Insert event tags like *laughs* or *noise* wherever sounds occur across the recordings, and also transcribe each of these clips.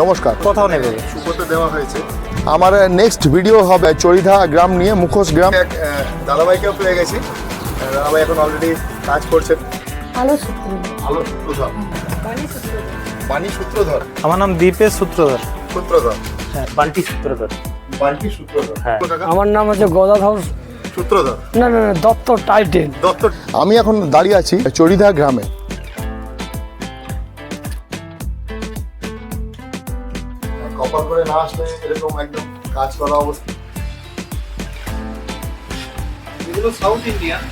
নমস্কার। কোথাও নেবে। সুপোতে দেওয়া হয়েছে। আমার নেক্সট ভিডিও হবে চরিধা গ্রাম নিয়ে মুখোশ গ্রাম। এক দাদাভাইকেও পেয়ে গেছি। দাদাভাই এখন অলরেডি কাজ করছেন। আলো সূত্র আলো সূত্রধর। বাণী সূত্রধর। আমার নাম দীপেশ সূত্রধর। সূত্রধর। হ্যাঁ বান্টি সূত্রধর। বাণী সূত্রধর। হ্যাঁ। আমার নাম হচ্ছে গদাধর সূত্রধর। না না না দত্ত টাইটেল। দত্ত আমি এখন দাঁড়িয়ে আছি চরিধা গ্রামে। আসলে এরকম একদম কাজ করা অবস্থা। এগুলো সাউথ ইন্ডিয়ান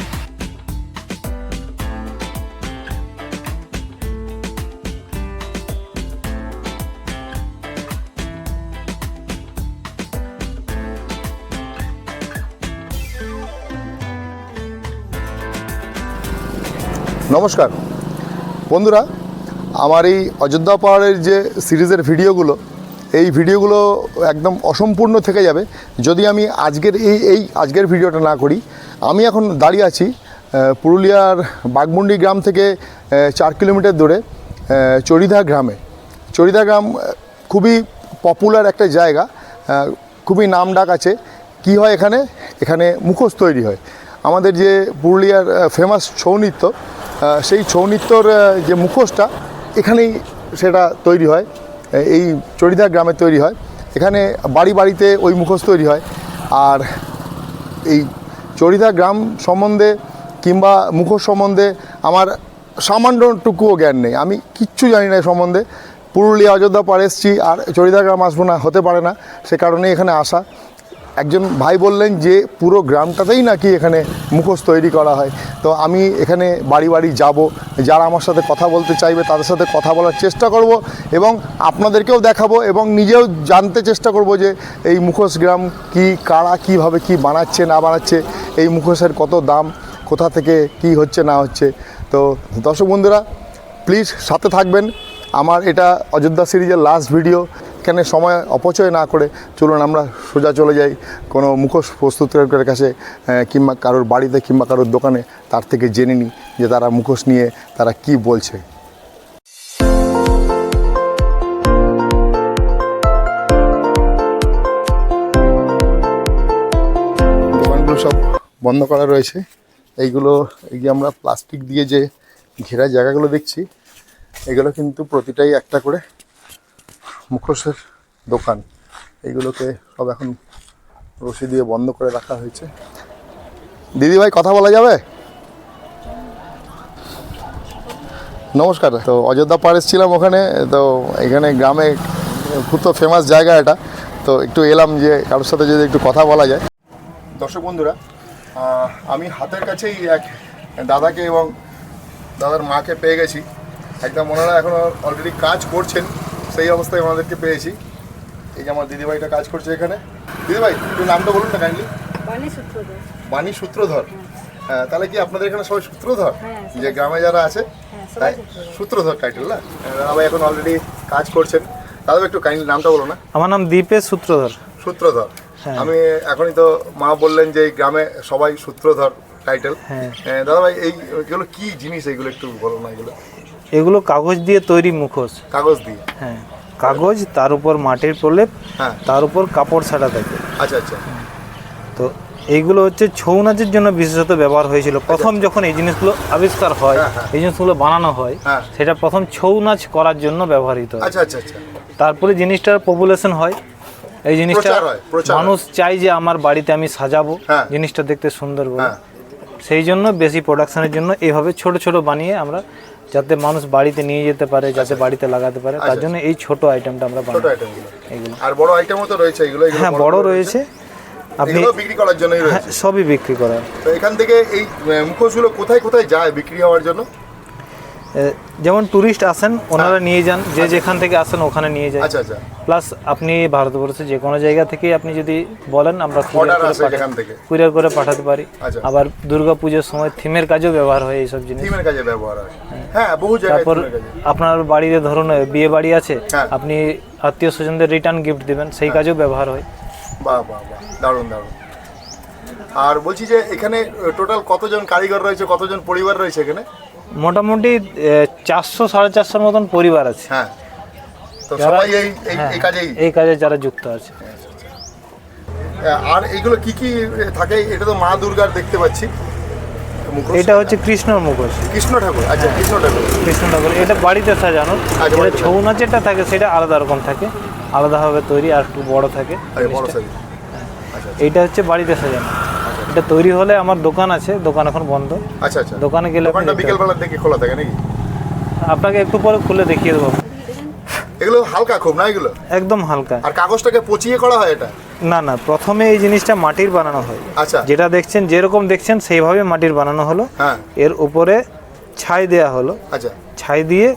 নমস্কার। বন্ধুরা, আমার এই অযোধ্যা পাহাড়ের যে সিরিজের ভিডিওগুলো এই ভিডিওগুলো একদম অসম্পূর্ণ থেকে যাবে। যদি আমি আজকের এই এই আজকের ভিডিওটা না করি, আমি এখন দাঁড়িয়ে আছি পুরুলিয়ার বাগমুন্ডি গ্রাম থেকে চার কিলোমিটার দূরে চরিদা গ্রামে। চরিদা গ্রাম খুবই পপুলার একটা জায়গা খুবই নাম ডাক আছে। কি হয় এখানে? এখানে মুখোশ তৈরি হয়। আমাদের যে পুরুলিয়ার ফেমাস ছৌ নৃত্য সেই ছৌ নৃত্যর যে মুখোশটা, এখানেই সেটা তৈরি হয়। এই চরিদা গ্রামে তৈরি হয়। এখানে বাড়ি বাড়িতে ওই মুখোশ তৈরি হয়। আর এই চরিদা গ্রাম সম্বন্ধে কিংবা মুখোশ সম্বন্ধে আমার সামান্যটুকুও জ্ঞান নেই। আমি কিচ্ছু জানি না সম্বন্ধে। পুরুলিয়া, অযোধ্যা পাড়ে এসছি আর চরিদা গ্রাম আসব না, হতে পারে না। সে কারণে এখানে আসা। একজন ভাই বললেন যে পুরো গ্রামটাতেই নাকি এখানে মুখোশ তৈরি করা হয়। তো আমি এখানে বাড়ি বাড়ি যাব, যারা আমার সাথে কথা বলতে চাইবে তাদের সাথে কথা বলার চেষ্টা করব এবং আপনাদেরকেও দেখাবো এবং নিজেও জানতে চেষ্টা করব যে এই মুখোশ গ্রাম কি, কারা কীভাবে কি বানাচ্ছে, না বানাচ্ছে, এই মুখোশের কত দাম, কোথা থেকে কি হচ্ছে, না হচ্ছে। তো দর্শক বন্ধুরা প্লিজ সাথে থাকবেন। আমার এটা অযোধ্যা সিরিজের লাস্ট ভিডিও এখানে সময় অপচয় না করে চলুন আমরা সোজা চলে যাই কোনো মুখোশ প্রস্তুতকারকের কাছে কিংবা কারোর বাড়িতে কিংবা কারোর দোকানে, তার থেকে জেনে নিই যে তারা মুখোশ নিয়ে তারা কি বলছে। দোকানগুলো সব বন্ধ করা রয়েছে। এইগুলো এই যে আমরা প্লাস্টিক দিয়ে যে ঘেরা জায়গাগুলো দেখছি, এগুলো কিন্তু প্রতিটাই একটা করে মুখোশের দোকান। এইগুলোকে সব এখন রশি দিয়ে বন্ধ করে রাখা হয়েছে। দিদি ভাই কথা বলা যাবে? নমস্কার। তো অযোধ্যা পাড় এসেছিলাম ওখানে, তো এখানে গ্রামে খুব তো ফেমাস জায়গা এটা। তো একটু এলাম যে কারোর সাথে যদি একটু কথা বলা যায়। দর্শক বন্ধুরা আমি হাতের কাছেই এক দাদাকে এবং দাদার মাকে পেয়ে গেছি। একদম ওনারা এখন অলরেডি কাজ করছেন। সেই অবস্থায় ওনাদেরকে পেয়েছি। এই যে আমার দিদিভাইটা কাজ করছে এখানে। দিদিভাই একটু নামটা বলুন না কাইন্ডলি বাণী সূত্রধর। বাণী সূত্রধর। হ্যাঁ, তাহলে কি আপনাদের এখানে সবাই সূত্রধর? হ্যাঁ, যে গ্রামে যারা আছে হ্যাঁ, তাই সূত্রধর। টাইটেল না? হ্যাঁ, দাদাভাই এখন অলরেডি কাজ করছেন। দাদাভাই একটু কাইন্ডলি নামটা বলো না। আমার নাম দীপেশ সূত্রধর। সূত্রধর। হ্যাঁ। আমি এখনই তো মা বললেন যে এই গ্রামে সবাই সূত্রধর টাইটেল হ্যাঁ। দাদা ভাই এই এগুলো কি জিনিস? এইগুলো একটু বলো না এগুলো। এগুলো কাগজ দিয়ে তৈরি মুখোশ। কাগজ দিয়ে? হ্যাঁ কাগজ তার উপর মাটির প্রলেপ হ্যাঁ। তার উপর কাপড় ছাড়া থাকে। আচ্ছা আচ্ছা। তো এইগুলো হচ্ছে ছৌ নাচের জন্য বিশেষত ব্যবহার হয়েছিল। প্রথম যখন এই জিনিসগুলো আবিষ্কার হয় হ্যাঁ, হ্যাঁ। এই জিনিসগুলো বানানো হয় হ্যাঁ। সেটা প্রথম ছৌ নাচ করার জন্য ব্যবহৃত হয়। আচ্ছা আচ্ছা আচ্ছা। তারপরে জিনিসটার পপুলেশন হয়। এই জিনিসটা। মানুষ চাই যে আমার বাড়িতে আমি সাজাবো। জিনিসটা দেখতে সুন্দর বলে। সেই জন্য বেশি প্রোডাকশনের জন্য এইভাবে ছোট ছোট বানিয়ে আমরা যাতে মানুষ বাড়িতে নিয়ে যেতে পারে যাতে বাড়িতে লাগাতে পারে তার আচ্ছা। জন্য এই ছোট আইটেমটা আমরা ছোট বানাই। আইটেমগুলো এগুলো। আর বড় আইটেমও তো রয়েছে এগুলো এগুলো হ্যাঁ বড় রয়েছে। আপনি এগুলো বিক্রি করার জন্যই হ্যাঁ রয়েছে। সবই বিক্রি করার তো এখান থেকে এই মুখোশগুলো কোথায় কোথায় যায় বিক্রি হওয়ার জন্য? যেমন ট্যুরিস্ট আসেন ওনারা নিয়ে যান যে যেখান থেকে আসেন ওখানে নিয়ে যায়। আচ্ছা আচ্ছা। প্লাস আপনি ভারতবর্ষে যে কোনো জায়গা থেকে আপনি যদি বলেন আমরা কুরিয়ার করে পাঠাতে পারি। আচ্ছা। আবার দুর্গা পুজোর সময় থিমের কাজেও ব্যবহার হয় এইসব জিনিস। থিমের কাজে ব্যবহার হয়। হ্যাঁ। বহু জায়গায় তারপর আপনার বাড়িতে ধরুন বিয়ে বাড়ি আছে হ্যাঁ। আপনি আত্মীয় স্বজনদের রিটার্ন গিফট দিবেন সেই কাজেও ব্যবহার হয়। বাহ বাহ বাহ। দারুণ দারুণ। আর বলছি যে এখানে টোটাল কতজন কারিগর রয়েছে কতজন পরিবার রয়েছে এখানে? মোটামুটি চারশো সাড়ে চারশোর মতন পরিবার আছে। হ্যাঁ। তো সবাই এই এই- হ্যাঁ, এই কাজেই? এই কাজে যারা যুক্ত আছে। আর এইগুলো কি কি থাকে? এটা তো মা দুর্গার দেখতে পাচ্ছি। এটা হচ্ছে কৃষ্ণর মুখোশ। কৃষ্ণ ঠাকুর। আচ্ছা কৃষ্ণ ঠাকুর। কৃষ্ণ ঠাকুর। এটা বাড়িতে সাজানো। আচ্ছা, যেটা বাড়িতে ছৌ নাচেরটা থাকে সেটা আলাদা রকম থাকে। আলাদাভাবে তৈরি আর একটু বড় থাকে। জিনিসটা। সাইজ। এইটা হচ্ছে বাড়িতে সাজানো। এটা তৈরি হলে আমার দোকান আছে দোকান এখন বন্ধ। আচ্ছা আচ্ছা। দোকানে গেলে দোকানটা বিকেল বেলার দিকে খোলা থাকে নাকি? আপনাকে একটু পরে খুলে দেখিয়ে দেবো। এগুলো হালকা খুব না এগুলো? একদম হালকা। আর কাগজটাকে পচিয়ে করা হয় এটা? না না প্রথমে এই জিনিসটা মাটির বানানো হয়। আচ্ছা। যেটা দেখছেন যেরকম দেখছেন সেইভাবে মাটির বানানো হলো। হ্যাঁ। এর উপরে ছাই দেয়া হলো। আচ্ছা। ছাই দিয়ে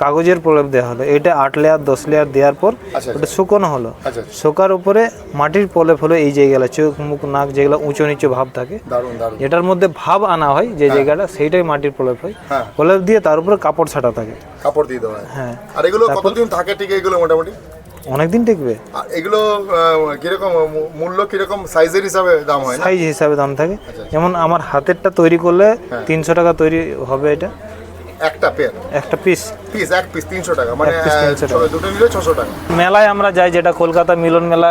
কাগজের প্রলেপ দেওয়া হলো। এটা আট লেয়ার দশ লেয়ার দেওয়ার পর আচ্ছা, ওটা শুকনো হলো। আচ্ছা শোকার উপরে মাটির প্রলেপ হলো এই জায়গাটা চোখ মুখ নাক যেগুলো উঁচু নিচু ভাব থাকে। যেটার মধ্যে ভাব আনা হয় যে জায়গাটা সেইটাই মাটির প্রলেপ হয়। হ্যাঁ। প্রলেপ দিয়ে তার উপরে কাপড় ছাটা থাকে। কাপড় দিয়ে দেওয়া হয়। হ্যাঁ। আর এগুলো কতদিন থাকে ঠিক এগুলো মোটামুটি? অনেকদিন টিকবে। আর এগুলো কীরকম মূল্য কীরকম? সাইজের হিসাবে দাম হয় সাইজ হিসাবে দাম থাকে। আচ্ছা, যেমন আমার হাতেরটা তৈরি করলে তিনশো টাকা তৈরি হবে এটা। একটা পেয়ার একটা পিস পিস এক পিস তিনশো টাকা। মানে piece আহ, 300 টাকা। দুটো নিলে ছশো টাকা। মেলায় আমরা যাই যেটা কলকাতা মিলন মেলা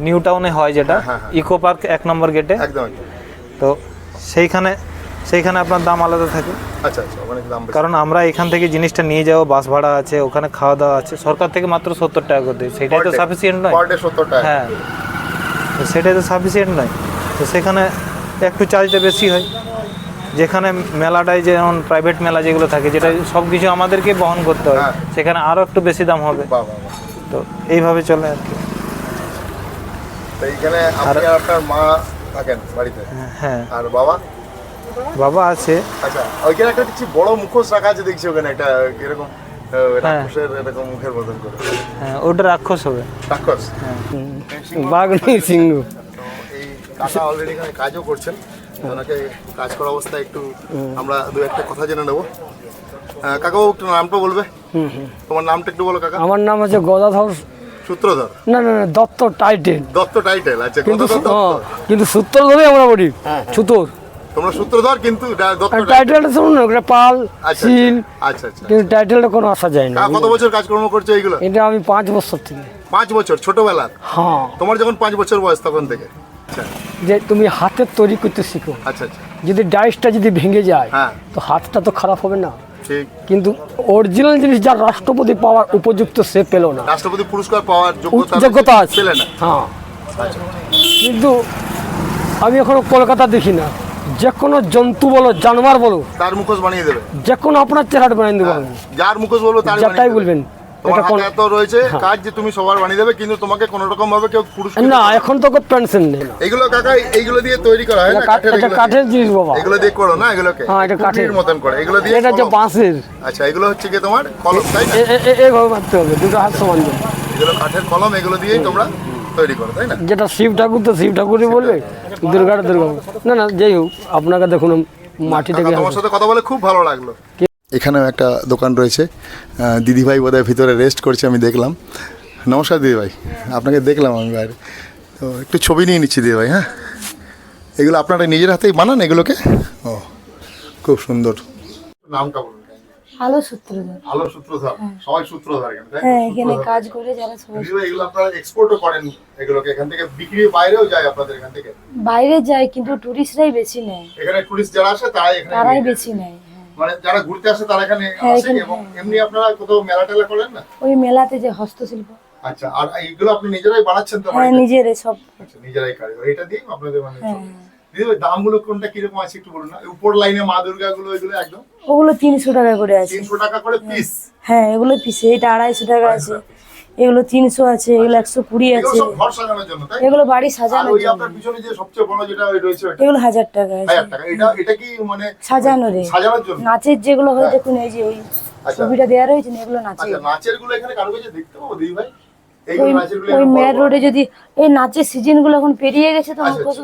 নিউ টাউনে হয় যেটা হ্যাঁ, হ্যাঁ। ইকো পার্ক এক নম্বর গেটে। একদম তো সেইখানে সেইখানে আপনার দাম আলাদা থাকে। আচ্ছা আচ্ছা অনেক দাম কারণ আমরা এখান থেকে জিনিসটা নিয়ে যাব বাস ভাড়া আছে ওখানে খাওয়া দাওয়া আছে। সরকার থেকে মাত্র সত্তর টাকা করে দেয় সেটাই তো সাফিসিয়েন্ট নয়। Per day 70 টাকা। হ্যাঁ। সেটাই তো সাফিসিয়েন্ট নয়। তো সেখানে একটু চার্জটা বেশি হয়। যেখানে মেলাটায় যেমন প্রাইভেট মেলা যেগুলো থাকে যেটা সব কিছু আমাদেরকে বহন করতে হয় হ্যাঁ। সেখানে আরও একটু বেশি দাম হবে। তো এইভাবে চলে আর কি। তো এইখানে আপনি আর আপনার মা থাকেন বাড়িতে? হ্যাঁ আর বাবা? বাবা আছে। আচ্ছা ওইখানে একটা কিছু বড় মুখোশ রাখা আছে দেখছি ওখানে একটা এরকম হ্যাঁ ওটা রাক্ষস হবে। রাক্ষস? বাঘ নেই সিংহ। এই কাকা অলরেডি এখানে কাজও করছেন। ওনাকে কাজ করা অবস্থায় একটু আমরা দু একটা কথা জেনে নেব। কাকাবাবু একটু নামটা বলবে? তোমার নামটা একটু বলো কাকা। আমার নাম হচ্ছে গদাধর সূত্রধর। না না না দত্ত টাইটেল। দত্ত টাইটেল আচ্ছা কিন্তু হ্যাঁ, কিন্তু সূত্র ধরে আমরা বলি সুতোর। তোমরা সূত্রধর কিন্তু। টাইটেলটা শুনুন না ওটা পাল আচ্ছা সিল আচ্ছা আচ্ছা কিন্তু টাইটেলটা কোনো আসা যায় না। কত বছর কাজকর্ম করছ এইগুলো? এটা আমি পাঁচ বছর থেকে। পাঁচ বছর ছোটবেলার? হ্যাঁ। তোমার যখন পাঁচ বছর বয়স তখন থেকে? আচ্ছা যে তুমি হাতের তৈরি করতে শিখো। আচ্ছা আচ্ছা। যদি ডাইসটা যদি ভেঙে যায় হ্যাঁ। তো হাতটা তো খারাপ হবে না। কিন্তু অরিজিনাল জিনিস যা রাষ্ট্রপতি পাওয়ার উপযুক্ত সে পেল না। রাষ্ট্রপতি পুরস্কার পাওয়ার যোগ্যতা আছে। হ্যাঁ। আচ্ছা। কিন্তু আমি এখনও কলকাতা দেখি না। যে কোনো জন্তু বলো জানোয়ার বলো তার মুখোশ বানিয়ে দেবে। যে কোনো আপনার চেহারা বানিয়ে দেবো যার মুখোশ বলব তার যাটাই বলবেন। তোমার হাতে এত রয়েছে কাজ যে তুমি সবার বানিয়ে দেবে কিন্তু তোমাকে কোনো রকম ভাবে কেউ পুরস্কার না। এখন তো নেই না এগুলো কাকা এইগুলো দিয়ে তৈরি করা হয় না? কাঠের এটা এগুলো কাঠের জিনিস বাবা। এগুলো দিয়ে করো না এগুলোকে? হ্যাঁ, এটা কাঠের। মতন করে। এগুলো দিয়ে এটা হচ্ছে বাঁশের। আচ্ছা এগুলো হচ্ছে কি তোমার? কলম তাই না? এ- এ- এ- এইভাবে মারতে হবে দুটো হাত সমান এগুলো কাঠের কলম এগুলো দিয়েই তোমরা তৈরি করো তাই না? যেটা শিব ঠাকুর তো শিব ঠাকুরই বলবে। দুর্গাটা দুর্গা। না না যাই হোক আপনাকে দেখুন মাটি থেকে তোমার সাথে কথা বলে খুব ভালো লাগল। এখানেও একটা দোকান রয়েছে। দিদিভাই বোধহয় ভিতরে রেস্ট করছে আমি দেখলাম। নমস্কার দিদিভাই আপনাকে দেখলাম আমি বাইরে। তো একটু ছবি নিয়ে নিচ্ছি দিদিভাই হ্যাঁ? এগুলো আপনারা নিজের হাতেই বানান এগুলোকে? ও খুব সুন্দর। নামটা বলুন। আলো সূত্রধর। ভালো সূত্রধর। সবাই সূত্রধর এখানে হ্যাঁ এখানে কাজ করে যারা সবাই এগুলো আপনারা এক্সপোর্টও করেন এগুলোকে। এখান থেকে বিক্রি বাইরেও যায় আপনাদের এখান থেকে? বাইরে যায় কিন্তু টুরিস্টরাই বেশি নেয়। এখানে টুরিস্ট যারা আসে তারাই এখানে তারাই বেশি নেয়। হ্যাঁ। মানে যারা ঘুরতে আসে তারা এখানে হ্যাঁ, আসে এবং এমনি আপনারা কোথাও মেলা টেলা করেন না? ওই মেলাতে যে হস্তশিল্প। আচ্ছা আর এইগুলো আপনি নিজেরাই বানাচ্ছেন তো হ্যাঁ নিজেরাই সব। আচ্ছা নিজেরাই কারিগর এটা দিয়ে আপনাদের মানে হ্যাঁ। দিদি দামগুলো কোনটা কীরকম আছে একটু বলুন না? উপর লাইনে মা দুর্গা গুলো এগুলো একদম? ওগুলো তিনশো টাকা করে আছে। তিনশো টাকা করে পিস হ্যাঁ এগুলো পিসে এটা আড়াইশো টাকা আছে। এগুলো তিনশো আছে এগুলো একশো কুড়ি আছে। এগুলো বাড়ি ওই ওই ওটা এগুলো হাজার টাকা মানে সাজানো রে নাচের যেগুলো হয় দেখুন এই যে ওই আচ্ছা। ছবিটা দেওয়া রয়েছে না এগুলো নাচের। আচ্ছা ওই ওই মেয়ার রোডে যদি এই নাচের সিজনগুলো এখন পেরিয়ে গেছে তো আচ্ছা, আচ্ছা।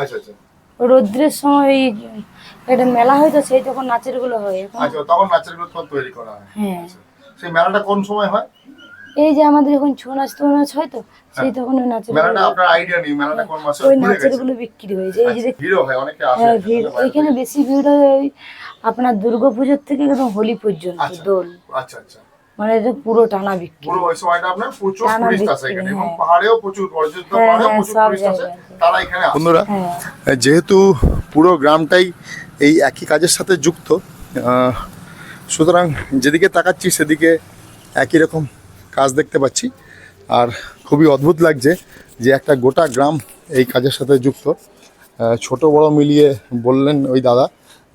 আচ্ছা আচ্ছা। রৌদ্রের সময় এই একটা মেলা হয় তো সেই তখন নাচেরগুলো হয় আচ্ছা তখন নাচেরগুলো তৈরি করা হয়। হ্যাঁ। সেই মেলাটা কোন সময় হয়? এই যে আমাদের যখন ছৌ নাচ তো নাচ হয় তো সেই তখন ওই নাচের মেলাটা গুলো- আপনার আইডিয়া নেই মেলাটা কোন মাসে ওই নাচেরগুলো বিক্রি হয়ে যায় এই যে আচ্ছা, ভিড়ও হয় অনেকে আসে হ্যাঁ ভিড় এখানে বেশি ভিড় হয় ওই আপনার দুর্গা পুজোর থেকে একদম হোলি পর্যন্ত আচ্ছা। দোল। আচ্ছা আচ্ছা। মানে এটা পুরো টানা বিক্রি। পুরো ওই সময়টা আপনার প্রচুর টুরিস্ট আসে এখানে এবং হ্যাঁ। পাহাড়েও প্রচুর হ্যাঁ, পাহাড়েও হ্যাঁ, প্রচুর টুরিস্ট আসে তারা এখানে আসে। বন্ধুরা হ্যাঁ। যেহেতু পুরো গ্রামটাই এই একই কাজের সাথে যুক্ত সুতরাং যেদিকে তাকাচ্ছি সেদিকে একই রকম কাজ দেখতে পাচ্ছি। আর খুবই অদ্ভুত লাগছে যে একটা গোটা গ্রাম এই কাজের সাথে যুক্ত। ছোট বড় মিলিয়ে বললেন ওই দাদা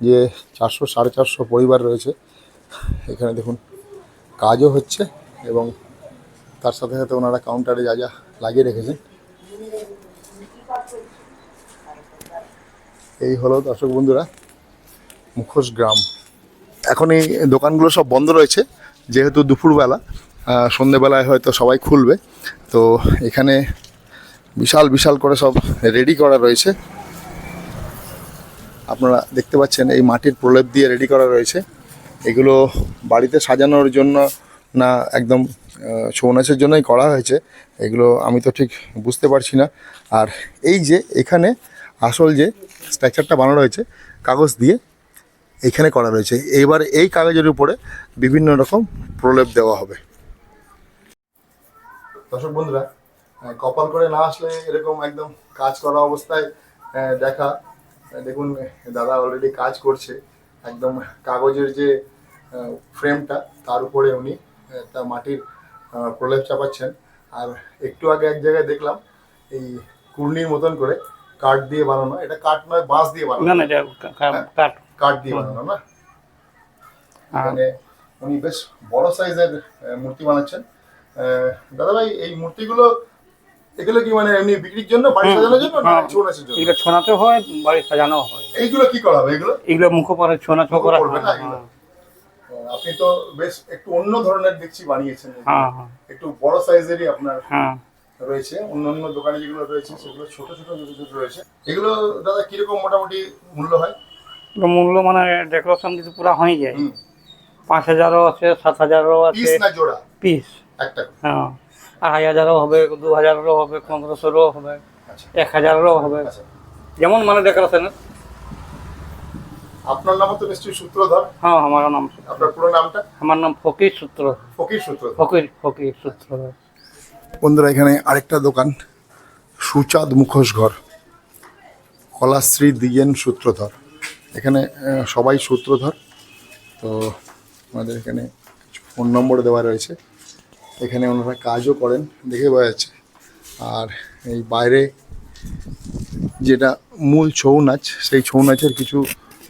যে চারশো, সাড়ে চারশো পরিবার রয়েছে। এখানে দেখুন, কাজও হচ্ছে এবং তার সাথে সাথে ওনারা কাউন্টারে যা যা লাগিয়ে রেখেছেন। এই হলো দর্শক বন্ধুরা, মুখোশ গ্রাম। এখন এই দোকানগুলো সব বন্ধ রয়েছে, যেহেতু দুপুরবেলা। সন্ধেবেলায় হয়তো সবাই খুলবে। তো এখানে বিশাল বিশাল করে সব রেডি করা রয়েছে। আপনারা দেখতে পাচ্ছেন এই মাটির প্রলেপ দিয়ে রেডি করা রয়েছে। এগুলো বাড়িতে সাজানোর জন্য না একদম ছৌ নাচের জন্যই করা হয়েছে। এগুলো আমি তো ঠিক বুঝতে পারছি না। আর এই যে এখানে আসল যে স্ট্রাকচারটা বানানো হয়েছে, কাগজ দিয়ে এখানে করা রয়েছে। এবার এই কাগজের উপরে বিভিন্ন রকম প্রলেপ দেওয়া হবে। দর্শক বন্ধুরা কপাল করে না আসলে এরকম একদম কাজ করা অবস্থায় দেখা দেখুন দাদা অলরেডি কাজ করছে একদম কাগজের যে ফ্রেমটা তার উপরে উনি একটা মাটির প্রলেপ চাপাচ্ছেন। আর একটু আগে এক জায়গায় দেখলাম এই কুর্নির মতন করে কাঠ দিয়ে বানানো এটা কাঠ নয় বাঁশ দিয়ে বানানো। না না এটা কা- কা- কাঠ। কাঠ দিয়ে বানানো না? মানে উনি বেশ বড় সাইজের মূর্তি বানাচ্ছেন। দাদা ভাই এই মূর্তিগুলো এগুলো কি মানে এমনি বিক্রির জন্য বাড়ি সাজানোর জন্য না হ্যাঁ। ছৌ নাচের জন্য এগুলো ছোনাতে হয় বাড়ি সাজানো হয়। এইগুলো কি করা হবে এগুলো? এগুলো মুখো পরে ছোনা ছো করা হয়? হ্যাঁ, আপনি তো বেশ একটু অন্য ধরনের দেখছি বানিয়েছেন। হ্যাঁ হ্যাঁ। একটু বড় সাইজেরই আপনার রয়েছে অন্যান্য দোকানে যেগুলো রয়েছে সেগুলো ছোট ছোট ছোট ছোট রয়েছে। এগুলো দাদা কীরকম মোটামুটি মূল্য হয়? মূল্য মানে ডেকোরেশন কিছু পুরো হয়ে যায়। পাঁচ হাজারও আছে সাত হাজারও আছে। পিস না জোড়া? পিস। একটা। হ্যাঁ। আড়াই হাজারও হবে দু হাজারেরও হবে পনেরোশোরও হবে আচ্ছা। এক হাজারেরও হবে। আচ্ছা। যেমন মানে ডেকোরেশনের আপনার নাম তো নিশ্চয়ই সূত্রধর। হ্যাঁ আমার নাম আপনার পুরো নামটা? আমার নাম ফকির সূত্র ফকির সূত্রধর। ফকির ফকির সূত্র বন্ধুরা এখানে আরেকটা দোকান সুচাঁদ মুখোশ ঘর। কলাশ্রী দিয়েন সূত্রধর। এখানে সবাই সূত্রধর। তো আমাদের এখানে ফোন নম্বর দেওয়া রয়েছে। এখানে ওনারা কাজও করেন, দেখে বোঝা যাচ্ছে। আর এই বাইরে যেটা মূল ছৌ নাচ, সেই ছৌ নাচের কিছু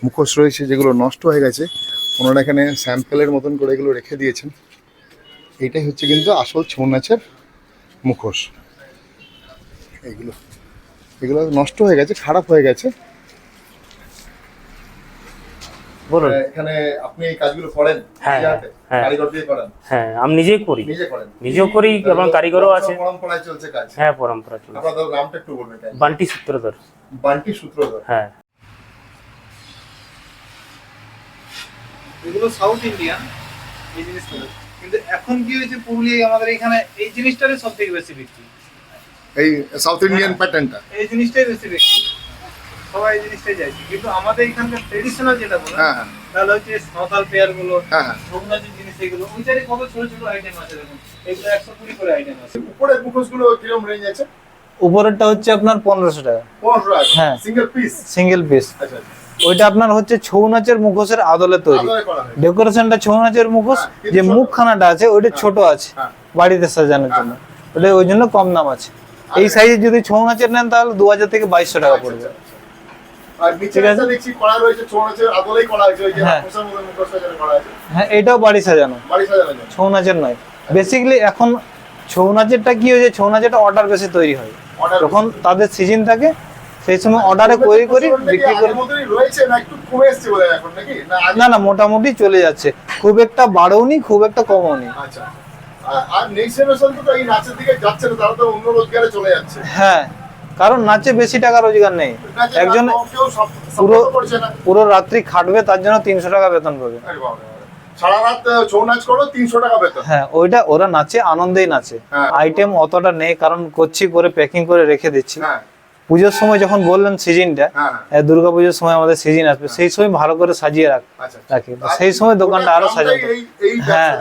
মুখোশ রয়েছে যেগুলো নষ্ট হয়ে গেছে। ওনারা এখানে স্যাম্পেলের মতন করে এগুলো রেখে দিয়েছেন। এইটাই হচ্ছে কিন্তু আসল ছৌ নাচের মুখোশ। এগুলো এগুলো নষ্ট হয়ে গেছে, খারাপ হয়ে গেছে। বলুন। এখানে আপনি এই কাজগুলো করেন হ্যাঁ, হ্যাঁ। কারিগর দিয়ে করেন। হ্যাঁ আমি নিজেই করি। নিজে করেন। নিজেও করি এবং কারিগরও আছে। পরম্পরায় চলছে কাজ। হ্যাঁ পরম্পরা চলে আপনাদের নামটা একটু বলবেন। বান্টি সূত্রধর। বান্টি সূত্রধর। হ্যাঁ। এগুলো সাউথ ইন্ডিয়ান এই জিনিসগুলো। কিন্তু এখন কি হয়েছে পুরুলিয়ায় আমাদের এখানে এই জিনিসটারই সব থেকে বেশি বিক্রি। এই সাউথ ইন্ডিয়ান প্যাটার্নটা এই জিনিসটাই বেশি বিক্রি। সবাই জিনিসটাই চাইছে। কিন্তু আমাদের এখানকার ট্রেডিশনাল যেটা বলে হ্যাঁ হ্যাঁ। তাহলে হচ্ছে সাঁওতাল পেয়ারগুলো হ্যাঁ রঘুনাথের জিনিস এগুলো ওইটারই কত ছোট ছোট আইটেম আছে দেখুন। এগুলো একশো কুড়ি করে আইটেম আছে। উপরের মুখোশগুলো কীরকম রেঞ্জ আছে? উপরেরটা হচ্ছে আপনার পনেরোশো টাকা। পনেরোশো টাকা? হ্যাঁ। সিঙ্গেল পিস সিঙ্গেল পিস আচ্ছা আচ্ছা। ওইটা আপনার হচ্ছে ছৌ নাচের মুখোশের আদলে তৈরি। ডেকোরেশনটা ছৌ নাচের মুখোশ যে। মুখখানাটা আছে ওইটা ছোট আছে। বাড়িতে সাজানোর জন্য। ওটা ওই জন্য কম দাম আছে। এই সাইজের যদি ছৌ নাচের নেন তাহলে দু হাজার থেকে বাইশশো টাকা পড়বে। হ্যাঁ। হ্যাঁ এটাও বাড়ি সাজানো। ছৌ নাচের নয়। বেসিক্যালি এখন ছৌ নাচেরটা কি হয়েছে ছৌ নাচেরটা অর্ডার বেশি তৈরি হয়। তাদের সিজন থাকে সেই সময় অর্ডারে করি করি বিক্রি করি। না না মোটামুটি চলে যাচ্ছে। খুব একটা বাড়োনি খুব একটা কমওনি আচ্ছা। আর- আর নেক্সট জেনারেশন তো এই নাচের দিকে যাচ্ছে না তারা তো অন্য রোজগারে চলে যাচ্ছে। হ্যাঁ। কারণ নাচে বেশি টাকা রোজগার নেই। একজন পুরো পুরো রাত্রি খাটবে তার জন্য তিনশো টাকা বেতন পাবে। আরে বাবা রে। বাবা। সারা রাত ছৌ নাচ করো তিনশো টাকা বেতন। হ্যাঁ ওইটা ওরা নাচে আনন্দেই নাচে। হ্যাঁ। আইটেম অতটা নেই কারণ করছি করে প্যাকিং করে রেখে দিচ্ছি। হ্যাঁ। পুজোর সময় যখন বললেন সিজনটা হ্যাঁ। দুর্গা পুজোর সময় আমাদের সিজন আসবে সেই সময় ভালো করে সাজিয়ে রাখ আচ্ছা রাখি। সেই সময় দোকানটা আরও সাজাতে হ্যাঁ।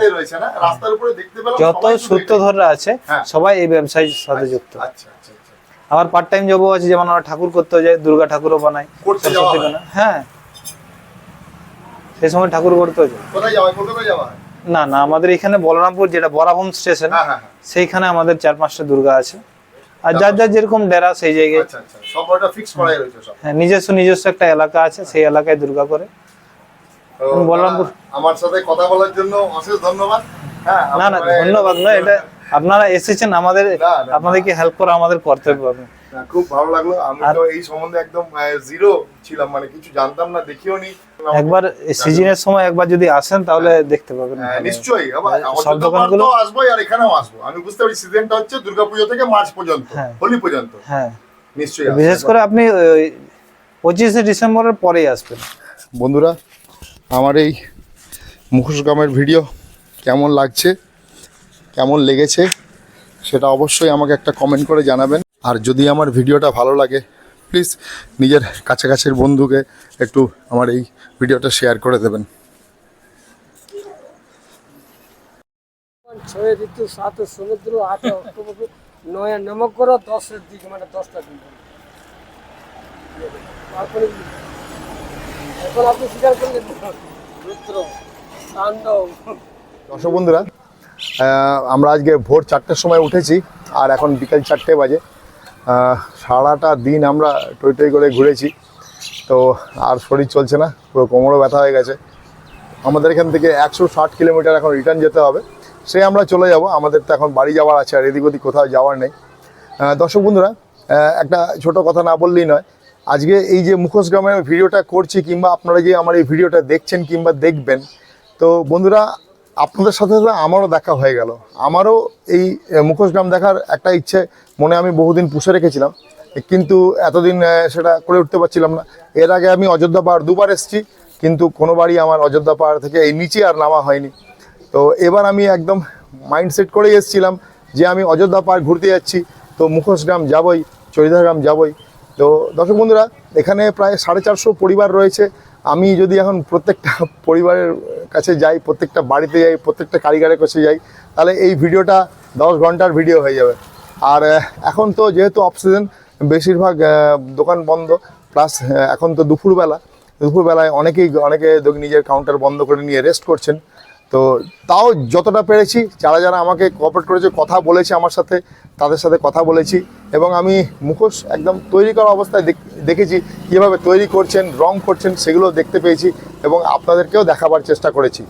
যত শুধু সূত্রধররা আছে হ্যাঁ। সবাই এই ব্যবসার সাথে যুক্ত। আচ্ছা আচ্ছা আচ্ছা। আবার পার্ট টাইম জবও আছে যেমন আমরা ঠাকুর করতে যায় দুর্গা ঠাকুরও বানাই। হ্যাঁ? সেই সময় ঠাকুর করতে হয়? না না আমাদের এখানে বলরামপুর যেটা বরাভূম স্টেশন হ্যাঁ হ্যাঁ হ্যাঁ। সেইখানে আমাদের চার পাঁচটা দুর্গা আছে। আর যার যার যেরকম ডেরা সেই জায়গায় আচ্ছা আচ্ছা হ্যাঁ নিজস্ব নিজস্ব একটা এলাকা আছে সেই এলাকায় দুর্গা করে। বলরামপুর- আমার সাথে কথা বলার জন্য অশেষ ধন্যবাদ। না না ধন্যবাদ নয় এটা আপনারা এসেছেন আমাদের। আপনাদেরকে হেল্প করা আমাদের কর্তব্য। খুব ভালো লাগল। আমি তো এই সম্বন্ধে একদম জিরো ছিলাম মানে কিছু জানতাম না দেখিও নি। একবার সিজনের সময় একবার যদি আসেন তাহলে দেখতে পাবেন। হ্যাঁ, নিশ্চয়ই। আবার হ্যাঁ, আমার সব দোকানগুলো- তো আসবোই আর এখানেও আসব। আমি বুঝতে পারি সিজনটা হচ্ছে দুর্গাপুজো থেকে মার্চ পর্যন্ত হ্যাঁ। হোলি পর্যন্ত। হ্যাঁ। নিশ্চয়ই বিশেষ করে আপনি ওই পঁচিশে ডিসেম্বরের পরেই আসবেন। বন্ধুরা আমার এই মুখোশ গ্রামের ভিডিও কেমন লাগছে? কেমন লেগেছে সেটা অবশ্যই আমাকে একটা কমেন্ট করে জানাবেন। আর যদি আমার ভিডিওটা ভালো লাগে প্লিজ নিজের কাছাকাছির বন্ধুকে একটু আমার এই ভিডিওটা শেয়ার করে দেবেন। ছয় ঋতু সাত সমুদ্র আট অক্টোবর নয় নমকর দশের দিকে মানে দশটা দিন। এখন আপনি স্বীকার করলেন রুদ্র তাণ্ডব দর্শক বন্ধুরা আমরা আজকে ভোর চারটের সময় উঠেছি, আর এখন বিকেল চারটে বাজে। সারাটা দিন আমরা টই টই করে ঘুরেছি, তো আর শরীর চলছে না, পুরো কোমরও ব্যথা হয়ে গেছে। আমাদের এখান থেকে একশো ষাট কিলোমিটার এখন রিটার্ন যেতে হবে, সে আমরা চলে যাব, আমাদের তো এখন বাড়ি যাওয়ার আছে, আর এদিক ওদিক কোথাও যাওয়ার নেই। দর্শক বন্ধুরা একটা ছোট কথা না বললেই নয়, আজকে এই যে মুখোশ গ্রামের ভিডিওটা করছি, কিংবা আপনারা যে আমার এই ভিডিওটা দেখছেন কিংবা দেখবেন, তো বন্ধুরা আপনাদের সাথে আমারও দেখা হয়ে গেল। আমারও এই মুখোশ গ্রাম দেখার একটা ইচ্ছে মনে আমি বহুদিন পুষে রেখেছিলাম। কিন্তু এতদিন সেটা করে উঠতে পারছিলাম না। এর আগে আমি অযোধ্যা পাহাড় দুবার এসেছি, কিন্তু কোনোবারই আমার অযোধ্যা পাহাড় থেকে এই নিচে আর নামা হয়নি। তো এবার আমি একদম মাইন্ডসেট করেই এসেছিলাম যে আমি অযোধ্যা পাহাড় ঘুরতে যাচ্ছি। তো মুখোশ গ্রাম যাবই চরিদা গ্রাম যাবই। তো দর্শক বন্ধুরা, এখানে প্রায় সাড়ে চারশো পরিবার রয়েছে। আমি যদি এখন প্রত্যেকটা *laughs* পরিবারের কাছে যাই, প্রত্যেকটা বাড়িতে যাই, প্রত্যেকটা কারিগরের কাছে যাই, তাহলে এই ভিডিওটা দশ ঘণ্টার ভিডিও হয়ে যাবে। আর এখন তো যেহেতু অফ সিজন বেশিরভাগ দোকান বন্ধ প্লাস এখন তো দুপুরবেলা। দুপুরবেলায় অনেকেই, অনেকে নিজের কাউন্টার বন্ধ করে নিয়ে রেস্ট করছেন। তো তাও যতটা পেরেছি, যারা যারা আমাকে কোঅপারেট করেছে, কথা বলেছে আমার সাথে, তাদের সাথে কথা বলেছি। এবং আমি মুখোশ একদম তৈরি করা অবস্থায় দেখ- দেখেছি, কীভাবে তৈরি করছেন, রং করছেন, সেগুলো দেখতে পেয়েছি এবং আপনাদেরকেও দেখাবার চেষ্টা করেছি।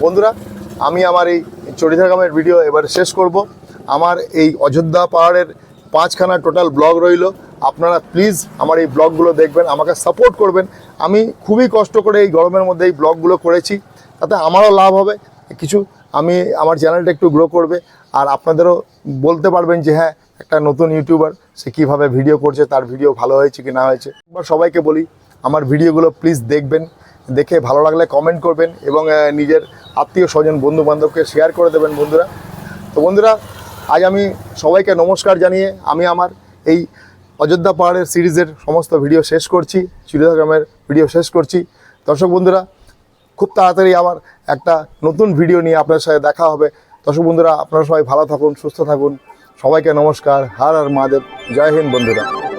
বন্ধুরা, আমি আমার এই চরিধাগ্রামের ভিডিও এবার শেষ করব। আমার এই অযোধ্যা পাহাড়ের পাঁচখানা টোটাল ব্লগ রইল। আপনারা প্লিজ আমার এই ব্লগগুলো দেখবেন, আমাকে সাপোর্ট করবেন। আমি খুবই কষ্ট করে এই গরমের মধ্যে এই ব্লগগুলো করেছি, তাতে আমারও লাভ হবে। কিছু, আমি, আমার চ্যানেলটা একটু গ্রো করবে। আর আপনাদেরও বলতে পারবেন যে হ্যাঁ একটা নতুন ইউটিউবার, সে কীভাবে ভিডিও করছে, তার ভিডিও ভালো হয়েছে কি না হয়েছে। এবার সবাইকে বলি, আমার ভিডিওগুলো প্লিজ দেখবেন, দেখে ভালো লাগলে কমেন্ট করবেন এবং নিজের আত্মীয় স্বজন বন্ধু বান্ধবকে শেয়ার করে দেবেন বন্ধুরা। তো বন্ধুরা, আজ আমি সবাইকে নমস্কার জানিয়ে আমি আমার এই অযোধ্যা পাহাড়ের সিরিজের সমস্ত ভিডিও শেষ করছি চিড়িয়াগ্রামের ভিডিও শেষ করছি। দর্শক বন্ধুরা, খুব তাড়াতাড়ি আবার একটা নতুন ভিডিও নিয়ে আপনার সাথে দেখা হবে। দর্শক বন্ধুরা, আপনারা সবাই ভালো থাকুন, সুস্থ থাকুন। সবাইকে নমস্কার। হার আর মহাদেব। জয় হিন্দ বন্ধুরা।